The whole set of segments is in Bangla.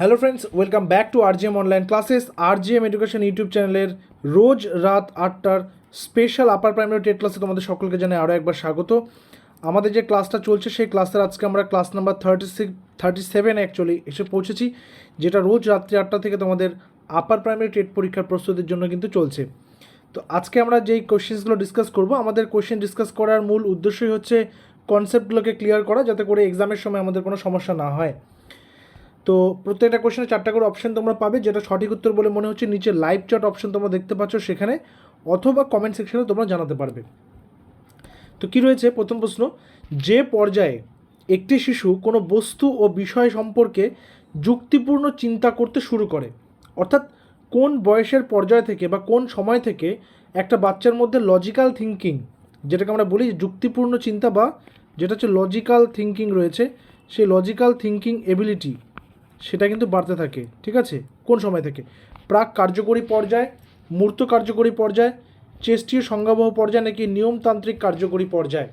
Hello friends welcome back to RGM online classes RGM education YouTube চ্যানেলের রোজ রাত আটটার স্পেশাল আপার প্রাইমারি টেট ক্লাসে তোমাদের সকলকে জানাই আরও একবার স্বাগত। আমাদের যে ক্লাসটা চলছে, সেই ক্লাসের আজকে আমরা class number thirty six thirty seven actually এসে পৌঁছেছি, যেটা রোজ রাত্রি আটটা থেকে তোমাদের আপার প্রাইমারি টেট পরীক্ষার প্রস্তুতির জন্য কিন্তু চলছে। তো আজকে আমরা যেই কোশ্চেন্সগুলো ডিসকাস করব, আমাদের কোশ্চেন ডিসকাস করার মূল উদ্দেশ্যই হচ্ছে কনসেপ্টগুলোকে ক্লিয়ার করা, যাতে করে এক্সামের সময় আমাদের কোনো সমস্যা না হয়। তো প্রত্যেকটা কোশ্চেনে চারটা করে অপশন তোমরা পাবে, যেটা সঠিক উত্তর বলে মনে হচ্ছে নিচে লাইভ চ্যাট অপশন তোমরা দেখতে পাচ্ছ সেখানে, অথবা কমেন্ট সেকশনে তোমরা জানাতে পারবে। তো কি রয়েছে? প্রথম প্রশ্ন, যে পর্যায়ে একটি শিশু কোনো বস্তু ও বিষয় সম্পর্কে যুক্তিপূর্ণ চিন্তা করতে শুরু করে, অর্থাৎ কোন বয়সের পর্যায় থেকে বা কোন সময় থেকে একটা বাচ্চার মধ্যে লজিক্যাল থিঙ্কিং যেটাকে আমরা বলি যুক্তিপূর্ণ চিন্তা বা যেটা হচ্ছে লজিক্যাল থিঙ্কিং রয়েছে, সেই লজিক্যাল থিঙ্কিং এবিলিটি সেটা কিন্তু বাড়তে থাকে, ঠিক আছে? কোন সময় থেকে? প্রাক কার্যকরী পর্যায়, মূর্ত কার্যকরী পর্যায়, চেষ্টীয় সংজ্ঞাবহ পর্যায় নাকি নিয়মতান্ত্রিক কার্যকরী পর্যায়?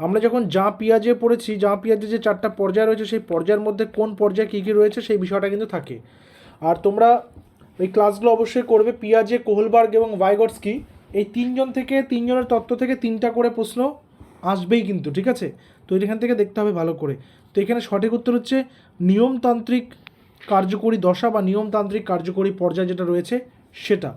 আমরা যখন জা পিয়াজে পড়েছি জা পিঁয়াজে যে চারটা পর্যায় রয়েছে, সেই পর্যায়ের মধ্যে কোন পর্যায়ে কী কী রয়েছে, সেই বিষয়টা কিন্তু থাকে। আর তোমরা ওই ক্লাসগুলো অবশ্যই করবে। পিয়াজে, কোহলবার্গ এবং ভাইগটসকি, এই তিনজন থেকে, তিনজনের তত্ত্ব থেকে তিনটা করে প্রশ্ন আসবেই কিন্তু, ঠিক আছে? তো এখান থেকে দেখতে হবে ভালো করে। তো এখানে সঠিক উত্তর হচ্ছে নিয়মতান্ত্রিক কার্যকরী দশা বা নিয়মতান্ত্রিক কার্যকরী পর্যায় যেটা রয়েছে সেটা।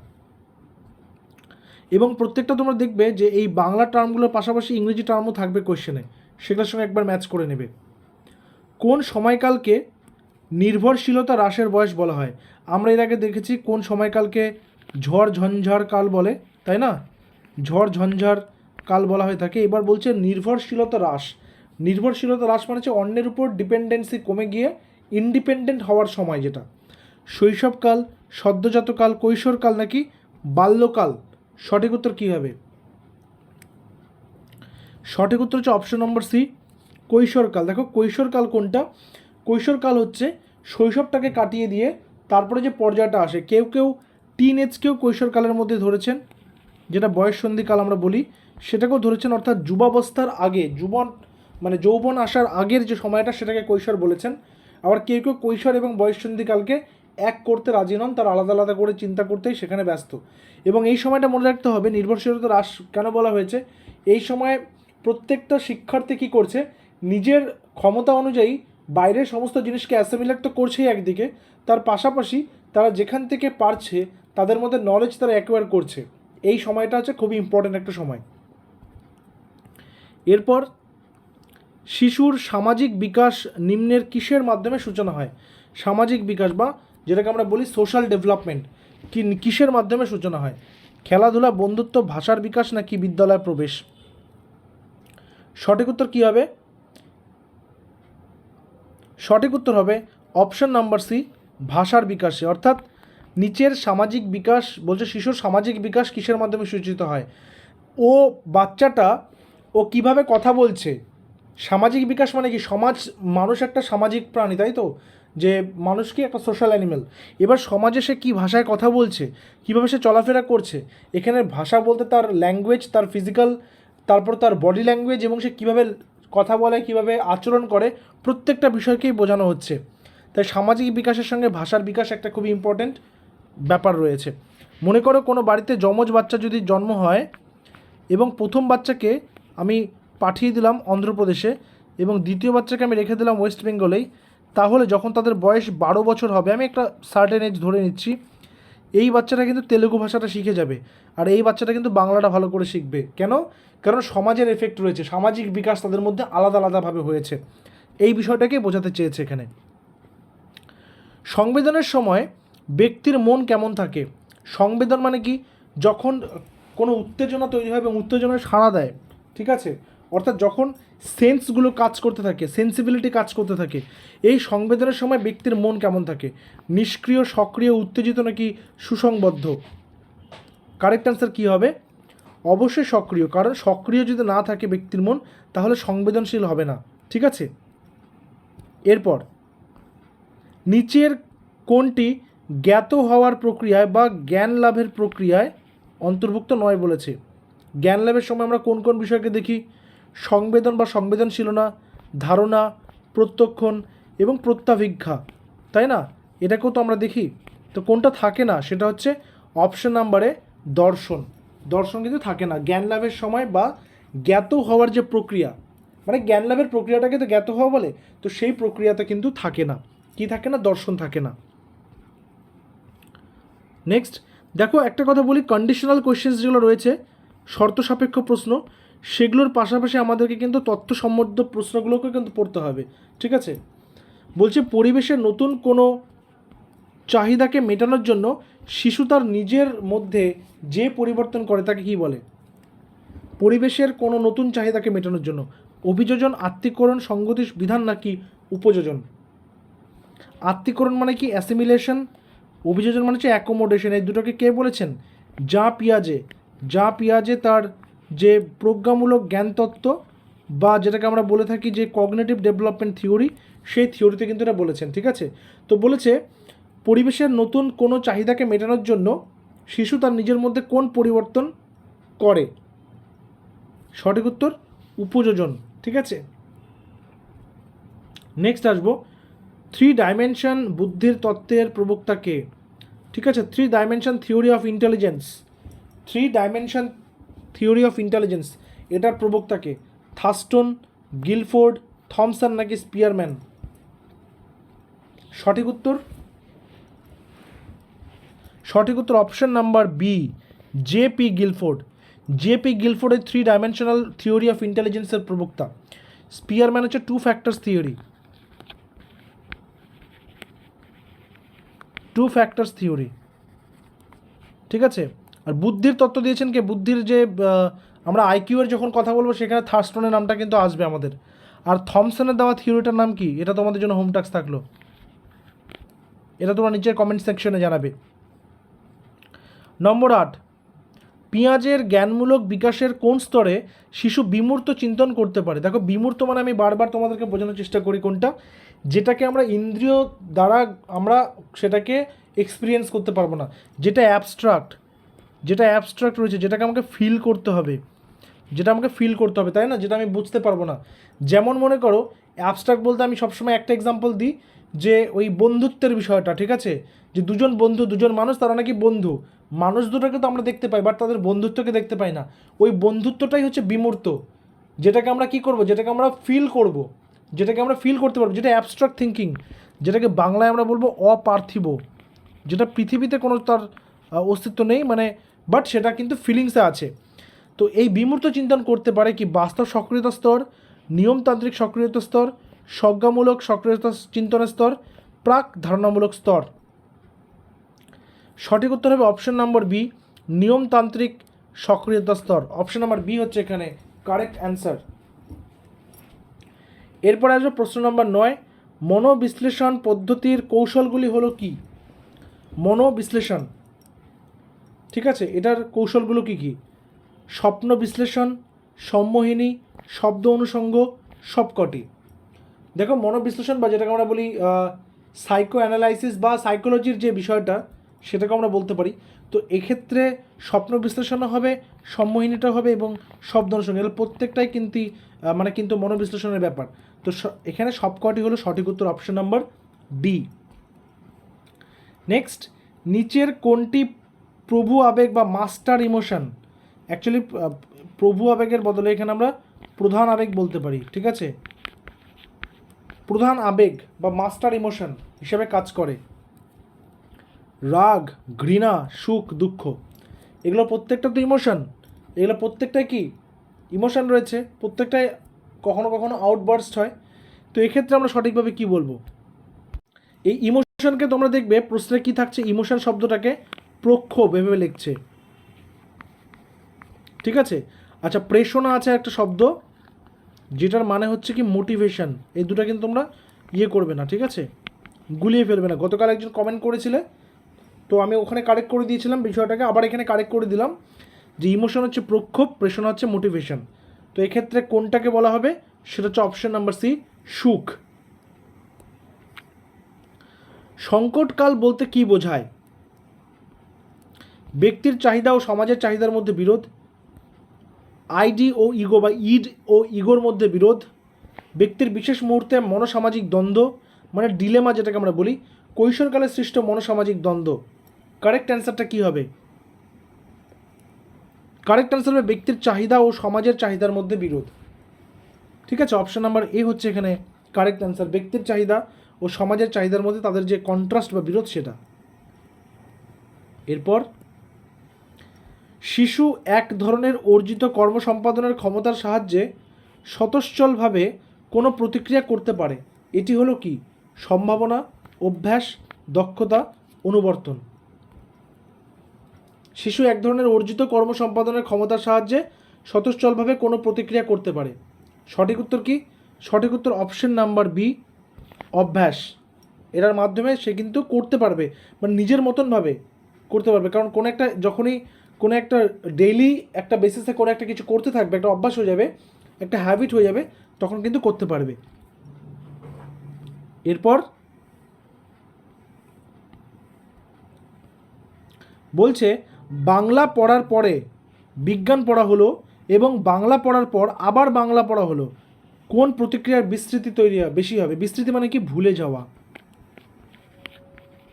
এবং প্রত্যেকটা তোমরা দেখবে যে এই বাংলা টার্মগুলোর পাশাপাশি ইংরেজি টার্মও থাকবে কোয়েশ্চেনে সেগুলোর সঙ্গে একবার ম্যাচ করে নেবে। কোন সময়কালকে নির্ভরশীলতা হ্রাসের বয়স বলা হয়? আমরা এর আগে দেখেছি কোন সময়কালকে ঝড় ঝঞ্ঝার কাল বলে, তাই না? ঝড় ঝঞ্ঝার কাল বলা হয়ে থাকে। এবার বলছে নির্ভরশীলতা হ্রাস। নির্ভরশীলতা হ্রাস মানে হচ্ছে অন্যের উপর ডিপেন্ডেন্সি কমে গিয়ে ইন্ডিপেন্ডেন্ট হওয়ার সময় যেটা। শৈশবকাল, সদ্যজাতকাল, কৈশোরকাল নাকি বাল্যকাল? সঠিক উত্তর কী হবে? সঠিক উত্তর হচ্ছে অপশন নম্বর সি কৈশোরকাল। দেখো, কৈশোরকাল কোনটা? কৈশোরকাল হচ্ছে শৈশবটাকে কাটিয়ে দিয়ে তারপরে যে পর্যায়টা আসে, কেউ কেউ টিন এজকেও কৈশোরকালের মধ্যে ধরেছেন, যেটা বয়ঃসন্ধিকাল আমরা বলি, সেটাকেও ধরেছেন অর্থাৎ যুবাবস্থার আগে, যুবন মানে যৌবন আসার আগের যে সময়টা সেটাকে কৈশোর বলেছেন। আবার কেউ কেউ কৈশোর এবং বয়ঃসন্ধিকালকে এক করতে রাজি নন, তার আলাদা আলাদা করে চিন্তা করতেই সেখানে ব্যস্ত। এবং এই সময়টা মনে রাখতে হবে, নির্ভরশীলতা হ্রাস কেন বলা হয়েছে? এই সময় প্রত্যেকটা শিক্ষার্থী কী করছে? নিজের ক্ষমতা অনুযায়ী বাইরের সমস্ত জিনিসকে অ্যাসেমিলেট তো করছেই একদিকে, তার পাশাপাশি তারা যেখান থেকে পারছে, তাদের মধ্যে নলেজ তারা অ্যাকোয়ার করছে। এই সময়টা হচ্ছে খুবই ইম্পর্ট্যান্ট একটা সময়। এরপর শিশুর সামাজিক বিকাশ নিম্নের কিসের মাধ্যমে সূচনা হয়? সামাজিক বিকাশ বা যেটাকে আমরা বলি সোশ্যাল ডেভেলপমেন্ট কি, কিসের মাধ্যমে সূচনা হয়? খেলাধুলা, বন্ধুত্ব, ভাষার বিকাশ নাকি বিদ্যালয়ে প্রবেশ? সঠিক উত্তর কী হবে? সঠিক উত্তর হবে অপশন নাম্বার সি ভাষার বিকাশে অর্থাৎ নিচের সামাজিক বিকাশ বলছে শিশুর সামাজিক বিকাশ কিসের মাধ্যমে সূচিত হয়? ও বাচ্চাটা ও কীভাবে কথা বলছে? সামাজিক বিকাশ মানে কি? সমাজ, মানুষ একটা সামাজিক প্রাণী, তাই তো? যে মানুষ কি একটা সোশ্যাল অ্যানিমেল এবার সমাজে সে কী ভাষায় কথা বলছে? কীভাবে সে চলাফেরা করছে? এখানে ভাষা বলতে তার ল্যাঙ্গুয়েজ তার ফিজিক্যাল তারপর তার বডি ল্যাঙ্গুয়েজ এবং সে কীভাবে কথা বলে, কীভাবে আচরণ করে, প্রত্যেকটা বিষয়কেই বোঝানো হচ্ছে। তাই সামাজিক বিকাশের সঙ্গে ভাষার বিকাশ একটা খুবই ইম্পর্ট্যান্ট ব্যাপার রয়েছে। মনে করো কোনো বাড়িতে যমজ বাচ্চা যদি জন্ম হয় এবং প্রথম বাচ্চাকে আমি পাঠিয়ে দিলাম অন্ধ্রপ্রদেশে এবং দ্বিতীয় বাচ্চাকে আমি রেখে দিলাম ওয়েস্ট বেঙ্গলেই। তাহলে যখন তাদের বয়স বারো বছর হবে, আমি একটা সার্টেন এজ ধরে নিচ্ছি, এই বাচ্চাটা কিন্তু তেলেগু ভাষাটা শিখে যাবে আর এই বাচ্চাটা কিন্তু বাংলাটা ভালো করে শিখবে। কেন? কারণ সমাজের এফেক্ট রয়েছে, সামাজিক বিকাশ তাদের মধ্যে আলাদা আলাদাভাবে হয়েছে। এই বিষয়টাকে বোঝাতে চেয়েছে এখানে। সংবেদনের সময় ব্যক্তির মন কেমন থাকে? সংবেদন মানে কি? যখন কোনো উত্তেজনা তৈরি হয় এবং উত্তেজনায় সাড়া দেয়, ঠিক আছে? অর্থাৎ যখন সেন্সগুলো কাজ করতে থাকে সেন্সিবিলিটি কাজ করতে থাকে, এই সংবেদনের সময় ব্যক্তির মন কেমন থাকে? নিষ্ক্রিয়, সক্রিয়, উত্তেজিত নাকি সুসংবদ্ধ? কারেক্ট অ্যান্সার কী হবে? অবশ্যই সক্রিয়, কারণ সক্রিয় যদি না থাকে ব্যক্তির মন, তাহলে সংবেদনশীল হবে না। ঠিক আছে? এরপর, নিচের কোনটি জ্ঞাত হওয়ার প্রক্রিয়ায় বা জ্ঞান লাভের প্রক্রিয়ায় অন্তর্ভুক্ত নয় বলেছে। জ্ঞান লাভের সময় আমরা কোন কোন বিষয়কে দেখি? সংবেদন বা সংবেদনশীলনা, ধারণা, প্রত্যক্ষণ এবং প্রত্যাভিজ্ঞা। তাই না? এটাকেও তো আমরা দেখি। তো কোনটা থাকে না? সেটা হচ্ছে অপশন নাম্বারে দর্শন। দর্শন কিন্তু থাকে না। জ্ঞান লাভের সময় বা জ্ঞাত হওয়ার যে প্রক্রিয়া। মানে জ্ঞান লাভের প্রক্রিয়াটাকে তো জ্ঞাত হওয়া বলে। তো সেই প্রক্রিয়াতে কিন্তু থাকে না। কি থাকে না? দর্শন থাকে না। নেক্সট দেখো একটা কথা বলি। কন্ডিশনাল কোয়েশ্চেন্স যেগুলো রয়েছে শর্ত সাপেক্ষ প্রশ্ন। সেগুলোর পাশাপাশি আমাদেরকে কিন্তু তথ্য সম্বদ্ধ প্রশ্নগুলোকে কিন্তু পড়তে হবে, ঠিক আছে? বলছে পরিবেশের নতুন কোনো চাহিদাকে মেটানোর জন্য শিশু তার নিজের মধ্যে যে পরিবর্তন করে তাকে কী বলে? পরিবেশের কোনো নতুন চাহিদাকে মেটানোর জন্য। অভিযোজন আত্মীকরণ সঙ্গতি বিধান নাকি উপযোজন? আত্মীকরণ মানে কি? অ্যাসিমিলেশন? অভিযোজন মানে হচ্ছে অ্যাকোমোডেশন। এই দুটোকে কে বলেছেন? যা পিয়াজে। যা পিয়াজে তার যে প্রজ্ঞামূলক জ্ঞানতত্ত্ব বা যেটাকে আমরা বলে থাকি যে কগনেটিভ ডেভেলপমেন্ট থিওরি সেই থিওরিতে কিন্তু এটা বলেছেন, ঠিক আছে? তো বলেছে, পরিবেশের নতুন কোনো চাহিদাকে মেটানোর জন্য শিশু তার নিজের মধ্যে কোন পরিবর্তন করে? সঠিক উত্তর, উপযোজন, ঠিক আছে? নেক্সট আসব থ্রি ডাইমেনশন বুদ্ধির তত্ত্বের প্রবক্তাকে ঠিক আছে three dimension theory of intelligence three dimension theory of intelligence, এটার প্রবক্তাকে থাস্টন, গিলফোর্ড, থমসন নাকি স্পিয়ারম্যান? সঠিক উত্তর? সঠিক উত্তর option number B, J P Guilford. J P গিলফোর্ডের three dimensional theory of ইন্টেলিজেন্সের প্রবক্তা। স্পিয়ারম্যান হচ্ছে two factors theory two factors theory ঠিক আছে? আর বুদ্ধির তত্ত্ব দিয়েছেন কে? বুদ্ধির যে আমরা আইকিউ এর যখন কথা বলব, সেখানে থার্স্টনের নামটা কিন্তু আসবে আমাদের। আর থমসনের দেওয়া থিওরিটার নাম কি? এটা তোমাদের জন্য হোম টাস্ক থাকল। এটা তোমরা নিচের কমেন্ট সেকশনে জানাবে। নম্বর আট পেঁয়াজের জ্ঞানমূলক বিকাশের কোন স্তরে শিশু বিমূর্ত চিন্তন করতে পারে? দেখো, বিমূর্ত মানে আমি বারবার তোমাদেরকে বোঝানোর চেষ্টা করি কোনটা। যেটাকে আমরা ইন্দ্রিয় দ্বারা আমরা সেটাকে এক্সপিরিয়েন্স করতে পারব না। যেটা অ্যাবস্ট্রাক্ট যেটা অ্যাবস্ট্রাক্ট রয়েছে, যেটাকে আমাকে ফিল করতে হবে, যেটা আমাকে ফিল করতে হবে, তাই না? যেটা আমি বুঝতে পারব না। যেমন মনে করো অ্যাবস্ট্রাক্ট বলতে আমি সবসময় একটা এক্সাম্পল দিই যে ওই বন্ধুত্বের বিষয়টা, ঠিক আছে? যে দুজন বন্ধু, দুজন মানুষ, তারা নাকি বন্ধু। মানুষ দুটোকে তো আমরা দেখতে পাই বাট তাদের বন্ধুত্বকে দেখতে পাই না। ওই বন্ধুত্বটাই হচ্ছে বিমূর্ত। যেটাকে আমরা কি করব? যেটাকে আমরা ফিল করব। যেটাকে আমরা ফিল করতে পারব। যেটা অ্যাবস্ট্রাক্ট থিঙ্কিং যেটাকে বাংলায় আমরা বলব অপার্থিব। যেটা পৃথিবীতে কোনো তার অস্তিত্ব নেই। মানে বাট সেটা কিন্তু ফিলিংসে আছে। তো এই বিমূর্ত চিন্তন করতে পারে কি বাস্তব সক্রিয়তা স্তর, নিয়মতান্ত্রিক সক্রিয়তা স্তর, স্বজ্ঞামূলক সক্রিয়তা চিন্তনের স্তর, প্রাক ধারণামূলক স্তর। সঠিক উত্তর হবে অপশন নম্বর বি নিয়মতান্ত্রিক সক্রিয়তা স্তর। অপশন নাম্বার বি হচ্ছে এখানে কারেক্ট অ্যান্সার এরপর আসবে প্রশ্ন নম্বর নয়, মনোবিশ্লেষণ পদ্ধতির কৌশলগুলি হলো কি? মনোবিশ্লেষণ। ঠিক আছে? এটার কৌশলগুলো কি কি? স্বপ্ন বিশ্লেষণ, সম্মোহিনী, শব্দ অনুষঙ্গ সবকটি। দেখো, মনোবিশ্লেষণ বা যেটাকে আমরা বলি সাইকো অ্যানালাইসিস বা সাইকোলজির যে বিষয়টা সেটাকে আমরা বলতে পারি। তো এক্ষেত্রে স্বপ্ন বিশ্লেষণও হবে সম্মোহিনীটা হবে এবং শব্দ অনুষঙ্গ এগুলো প্রত্যেকটাই কিন্তু মানে কিন্তু মনোবিশ্লেষণের ব্যাপার। তো এখানে সবকটি হলো সঠিক উত্তর অপশন নাম্বার ডি নেক্সট নিচের কোনটি প্রভু আবেগ বা মাস্টার ইমোশন। অ্যাকচুয়ালি প্রভু আবেগের বদলে এখানে আমরা প্রধান আবেগ বলতে পারি, ঠিক আছে? প্রধান আবেগ বা মাস্টার ইমোশন হিসেবে কাজ করে। রাগ, ঘৃণা, সুখ, দুঃখ, এগুলো প্রত্যেকটা তো ইমোশন। এগুলো প্রত্যেকটাই কি? ইমোশন রয়েছে প্রত্যেকটাই কখনো কখনো আউটবার্স্ট হয়। তো এক্ষেত্রে আমরা সঠিকভাবে কি বলব? এই ইমোশনকে তোমরা দেখবে, প্রশ্নে কি থাকছে, ইমোশন শব্দটাকে প্রক্ষোভ ভেবে লিখছে। ঠিক আছে? আচ্ছা প্রেষণা আছে একটা শব্দ, যেটার মানে হচ্ছে কি মোটিভেশন এই দুটো কিন্তু তোমরা ইয়ে করবে না, ঠিক আছে? গুলিয়ে ফেলবে না। গতকাল একজন কমেন্ট করেছিলে, তো আমি ওখানে কারেক্ট করে দিয়েছিলাম বিষয়টাকে, আবার এখানে কারেক্ট করে দিলাম যে ইমোশন হচ্ছে প্রক্ষোভ, প্রেষণা হচ্ছে মোটিভেশন তো এক্ষেত্রে কোনটাকে বলা হবে? সেটা হচ্ছে অপশন নাম্বার সি সুখ। সংকটকাল বলতে কি বোঝায়? ব্যক্তির চাহিদা ও সমাজের চাহিদার মধ্যে বিরোধ, আইডি ও ইগো বা ইড ও ইগোর মধ্যে বিরোধ, ব্যক্তির বিশেষ মুহূর্তে মনোসামাজিক দ্বন্দ্ব মানে ডিলেমা যেটাকে আমরা বলি, কৈশোরকালে সৃষ্ট মনোসামাজিক দ্বন্দ্ব। কারেক্ট অ্যান্সারটা কী হবে? কারেক্ট অ্যান্সার হবে ব্যক্তির চাহিদা ও সমাজের চাহিদার মধ্যে বিরোধ। ঠিক আছে অপশন নাম্বার এ হচ্ছে এখানে কারেক্ট অ্যান্সার ব্যক্তির চাহিদা ও সমাজের চাহিদার মধ্যে তাদের যে কন্ট্রাস্ট বা বিরোধ সেটা। এরপর শিশু এক ধরনের অর্জিত কর্ম সম্পাদনের ক্ষমতার সাহায্যে স্বতশ্চলভাবে কোনো প্রতিক্রিয়া করতে পারে। এটি হলো কি? সম্ভাবনা, অভ্যাস, দক্ষতা, অনুবর্তন। শিশু এক ধরনের অর্জিত কর্ম সম্পাদনের ক্ষমতার সাহায্যে স্বতশ্চলভাবে কোনো প্রতিক্রিয়া করতে পারে। সঠিক উত্তর কি? সঠিক উত্তর অপশন নাম্বার বি, অভ্যাস। এটার মাধ্যমে সে কিন্তু করতে পারবে মানে নিজের মতনভাবে করতে পারবে। কারণ কোনো একটা যখনই কোনো একটা ডেইলি একটা বেসিসে কোনো একটা কিছু করতে থাকবে, একটা অভ্যাস হয়ে যাবে, একটা হ্যাবিট হয়ে যাবে, তখন কিন্তু করতে পারবে। এরপর বলছে, বাংলা পড়ার পরে বিজ্ঞান পড়া হলো এবং বাংলা পড়ার পর আবার বাংলা পড়া হলো। কোন প্রতিক্রিয়ার বিস্তৃতি তৈরি বেশি হবে? বিস্তৃতি মানে কি? ভুলে যাওয়া।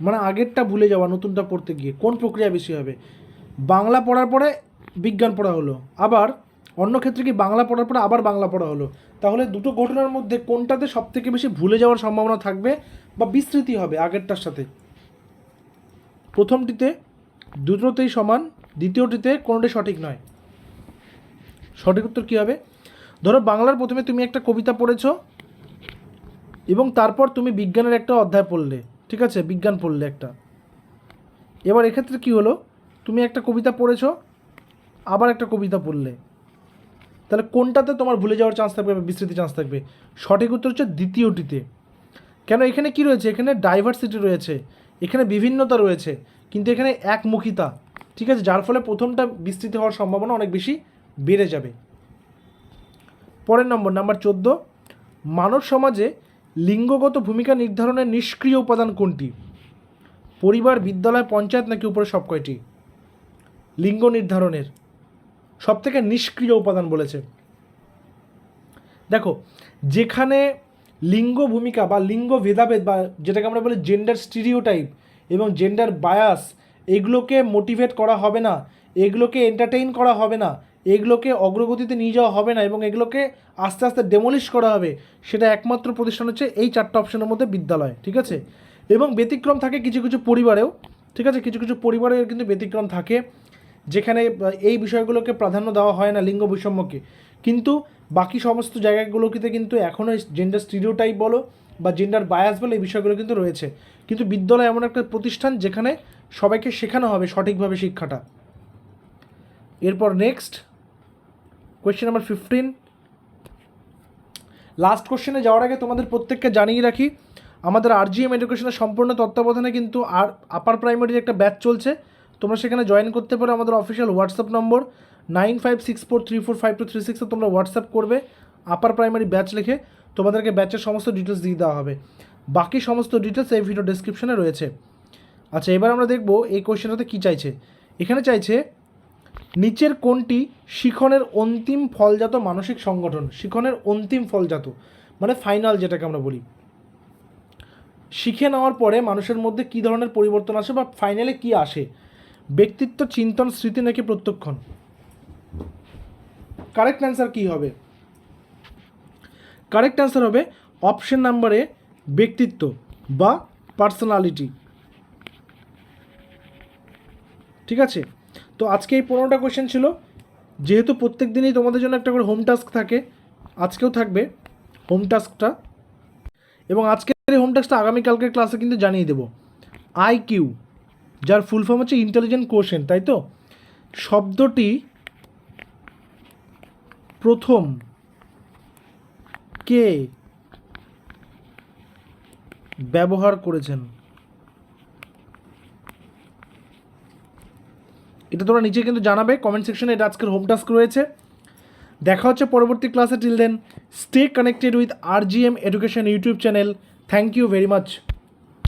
মানে আগেরটা ভুলে যাওয়া, নতুনটা পড়তে গিয়ে। কোন প্রক্রিয়া বেশি হবে? বাংলা পড়ার পরে বিজ্ঞান পড়া হলো। আবার অন্য ক্ষেত্রে কি বাংলা পড়ার পরে আবার বাংলা পড়া হলো? তাহলে দুটো ঘটনার মধ্যে কোনটাতে সবথেকে বেশি ভুলে যাওয়ার সম্ভাবনা থাকবে বা বিস্তৃতি হবে আগেরটার সাথে? প্রথমটিতে দুটোতেই সমান, দ্বিতীয়টিতে কোনোটাই সঠিক নয়। সঠিক উত্তর কী হবে? ধরো বাংলার প্রথমে তুমি একটা কবিতা পড়েছো এবং তারপর তুমি বিজ্ঞানের একটা অধ্যায় পড়লে, ঠিক আছে? বিজ্ঞান পড়লে একটা। এবার এক্ষেত্রে কী হলো? তুমি একটা কবিতা পড়েছো, আবার একটা কবিতা পড়লে। তাহলে কোনটাতে তোমার ভুলে যাওয়ার চান্স থাকবে বিস্তৃতি চান্স থাকবে? সঠিক উত্তর হচ্ছে দ্বিতীয়টিতে। কেন এখানে কি রয়েছে? এখানে ডাইভার্সিটি রয়েছে, এখানে বিভিন্নতা রয়েছে, কিন্তু এখানে একমুখিতা, ঠিক আছে? যার ফলে প্রথমটা বিস্তৃতি হওয়ার সম্ভাবনা অনেক বেশি বেড়ে যাবে। পরের নম্বর, নাম্বার চোদ্দ, মানব সমাজে লিঙ্গগত ভূমিকা নির্ধারণের নিষ্ক্রিয় উপাদান কোনটি? পরিবার, বিদ্যালয়, পঞ্চায়েত নাকি উপরে সব কয়টি লিঙ্গ নির্ধারণের সব থেকে নিষ্ক্রিয় উপাদান বলেছে। দেখো, যেখানে লিঙ্গ ভূমিকা বা লিঙ্গ ভেদাভেদ বা যেটাকে আমরা বলি জেন্ডার স্টিরিওটাইপ এবং জেন্ডার বায়াস এগুলোকে মোটিভেট করা হবে না, এগুলোকে এন্টারটেইন করা হবে না, এগুলোকে অগ্রগতিতে নিয়ে যাওয়া হবে না এবং এগুলোকে আস্তে আস্তে ডেমলিশ করা হবে, সেটা একমাত্র প্রতিষ্ঠান হচ্ছে এই চারটা অপশনের মধ্যে বিদ্যালয়, ঠিক আছে? এবং ব্যতিক্রম থাকে কিছু কিছু পরিবারেও, ঠিক আছে? কিছু কিছু পরিবারের কিন্তু ব্যতিক্রম থাকে। যেখানে এই বিষয়গুলোকে প্রাধান্য দেওয়া হয় না লিঙ্গ বৈষম্যকে। কিন্তু বাকি সমস্ত জায়গাগুলোতে কিন্তু এখনও জেন্ডার স্টিরিওটাইপ বলো বা জেন্ডার বায়াস বলো এই বিষয়গুলো কিন্তু রয়েছে। কিন্তু বিদ্যালয় এমন একটা প্রতিষ্ঠান যেখানে সবাইকে শেখানো হবে সঠিকভাবে শিক্ষাটা। এরপর next question number fifteen last কোশ্চেনে যাওয়ার আগে তোমাদের প্রত্যেককে জানিয়ে রাখি, আমাদের আরজিএম এডুকেশনের সম্পূর্ণ তত্ত্বাবধানে কিন্তু আর আপার প্রাইমারির একটা ব্যাচ চলছে। তোমরা সেখানে জয়েন করতে পারো আমাদের official WhatsApp number nine five six four three four five two three সিক্সে তোমরা হোয়াটসঅ্যাপ করবে আপার প্রাইমারি ব্যাচ লিখে তোমাদেরকে ব্যাচের সমস্ত ডিটেলস দিয়ে দেওয়া হবে। বাকি সমস্ত ডিটেলস এই ভিডিও ডেসক্রিপশনে রয়েছে। আচ্ছা এবার আমরা দেখব এই কোয়েশ্চেনটাতে কী চাইছে। এখানে চাইছে, নিচের কোনটি শিখনের অন্তিম ফলজাত মানসিক সংগঠন? শিখনের অন্তিম ফলজাত মানে ফাইনাল যেটাকে আমরা বলি। শিখে নেওয়ার পরে মানুষের মধ্যে কী ধরনের পরিবর্তন আসে বা ফাইনালে কী আসে? ব্যক্তিত্ব, চিন্তন, স্মৃতি নাকি প্রত্যক্ষণ? কারেক্ট অ্যান্সার কী হবে? কারেক্ট অ্যান্সার হবে অপশন নাম্বারে ব্যক্তিত্ব বা পার্সোনালিটি ঠিক আছে? তো আজকে এই পনেরোটা কোয়েশ্চেন ছিল। যেহেতু প্রত্যেক দিনই তোমাদের জন্য একটা করে হোম টাস্ক থাকে, আজকেও থাকবে হোম টাস্কটা এবং আজকের এই হোম টাস্কটা আগামীকালকের ক্লাসে কিন্তু জানিয়ে দেবো। আই কিউ যার ফুল ফর্ম হচ্ছে ইন্টেলিজেন্ট কোশ্চেন তাই তো? শব্দটি প্রথম কে ব্যবহার করেছেন? এটা তোমরা নিচে কিন্তু জানাবে কমেন্ট সেকশনে এটা আজকের হোম টাস্ক রয়েছে। দেখা হচ্ছে পরবর্তী ক্লাসে till then stay connected with R G M education YouTube channel thank you very much